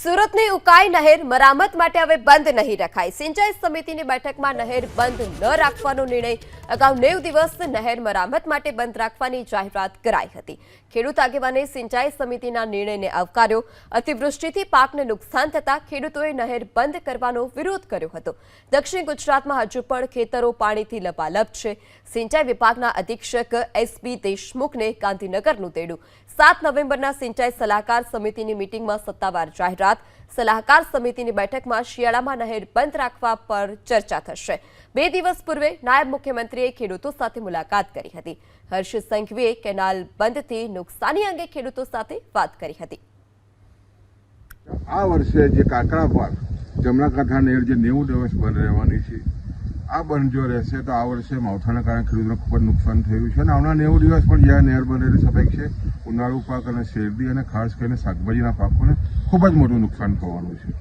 સુરતની ઉકાઈ નહેર મરામત માટે હવે બંધ નહીં રખાય. સિંચાઈ સમિતિની બેઠકમાં નહેર બંધ ન રાખવાનો નિર્ણય અગાઉ નેવ દિવસ નહેર મરામત માટે બંધ રાખવાની જાહેરાત કરાઈ હતી. ખેડૂત આગેવાને સિંચાઈ સમિતિના નિર્ણયને આવકાર્યો. અતિવૃષ્ટિથી પાકને નુકસાન થતા ખેડૂતોએ નહેર બંધ કરવાનો વિરોધ કર્યો હતો. દક્ષિણ ગુજરાતમાં હજુ પણ ખેતરો પાણીથી લપાલપ છે. સિંચાઈ વિભાગના અધિક્ષક એસબી દેશમુખને ગાંધીનગરનું તેડું. સાત નવેમ્બરના સિંચાઈ સલાહકાર સમિતિની મિટિંગમાં સત્તાવાર જાહેરાત સલાહકાર સમિતિની બેઠકમાં શિયાળામાં નહેર બંધ રાખવા પર ચર્ચા થશે. બે દિવસ પૂર્વે નાયબ મુખ્યમંત્રીએ ખેડૂતો સાથે મુલાકાત કરી હતી. હર્ષ સંઘવીએ કેનાલ બંધથી નુકસાની અંગે ખેડૂતો સાથે વાત કરી હતી. આ વર્ષે જે કાકડા પર જમણા કાંઠા નહેર જે નેવું દિવસ બંધ રહેવાની છે આ બંધ જો રહેશે તો આ વર્ષે માવઠાના કારણે ખેડૂતોને ખૂબ જ નુકસાન થયું છે અને આવનાર નેવું દિવસ પણ જ્યાં નહેર બને સ્વાભાવિક છે. ઉનાળુ પાક અને શેરડી અને ખાસ કરીને શાકભાજીના પાકોને ખૂબ જ મોટું નુકસાન થવાનું છે.